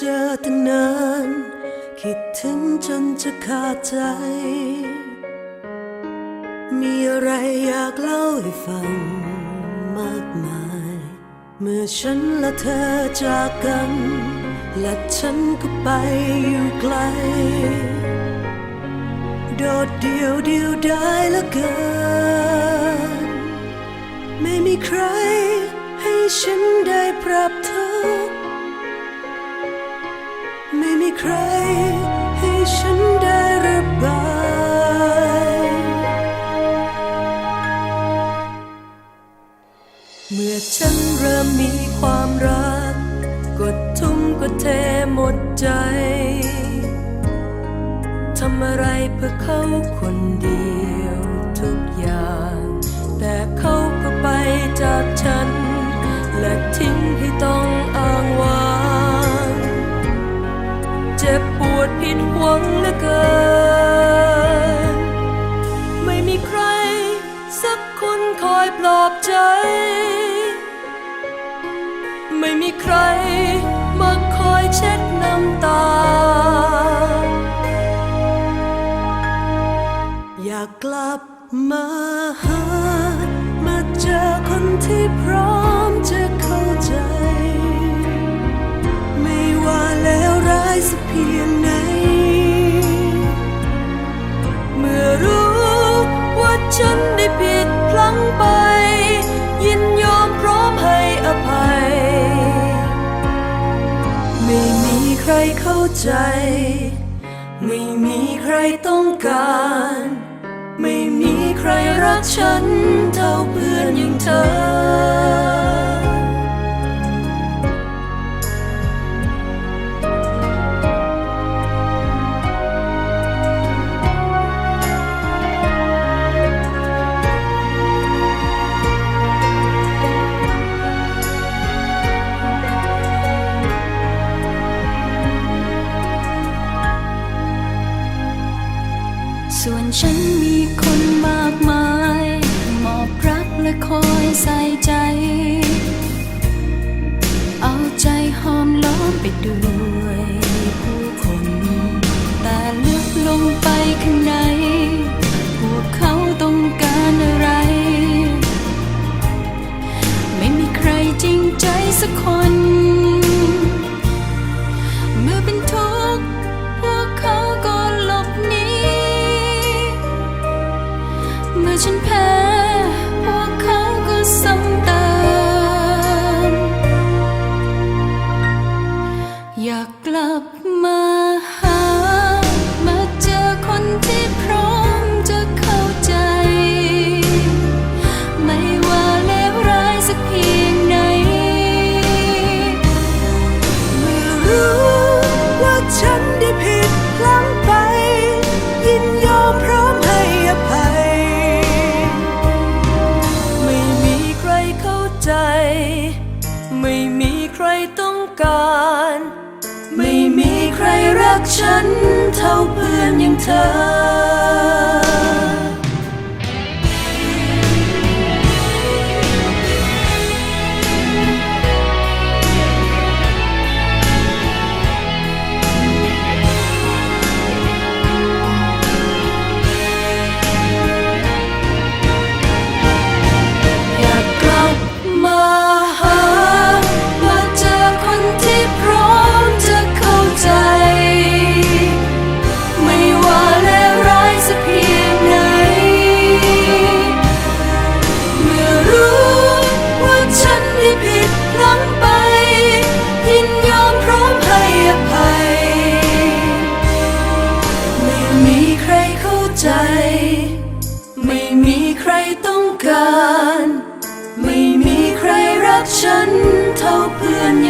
จอตั้งนาน คิดถึงจนจะขาดใจ มีอะไรอยากเล่าให้ฟังมากมาย เมื่อฉันและเธอจากกัน และฉันก็ไปอยู่ไกล โดดเดียวเดียวได้เหละเกิน ไม่มีใครให้ฉันได้ปรับทุกข์ไม่มี ใคร ให้ฉันได้ระบาย เมื่อฉันเริ่มมีความรัก กดทุ่มกดเทหมดใจ ทำอะไรเพื่อเขาคนเดี เจ็บปวดผิดหวังเหลือเกิน ไม่มีใคร สักคนคอยปลอบใจ ไม่มีใครมาคอยเช็ดน้ำตา อยากกลับมาหา มาเจอคนที่พร้อมจะเข้าใจ ไม่ว่าแล้วร้าย สักเพียงไหน เมื่อรู้ว่าฉันได้ผิดพลั้งไป ยินยอมพร้อมให้อภัย ไม่มีใครเข้าใจ ไม่มีใครต้องการ ไม่มีใครรักฉันเท่าเพื่อนอย่างเธอ ส่วนฉันมีคนมากมาย มอบรักและคอยใส่ใจ เอาใจหอมล้อมไปด้วยผู้คน แต่ลึกลงไปข้างในพวกเขาต้องการอะไร ไม่มีใครจริงใจสักคน มื่อฉันแพ้พวกเขาก็ซ้ำเติมอยากกลับ การ ไม่มีใครรักฉันเท่าเพื่อนอย่างเธอ ใจ ไม่มีใครต้องการ ไม่มีใครรักฉันเท่าเพื่อน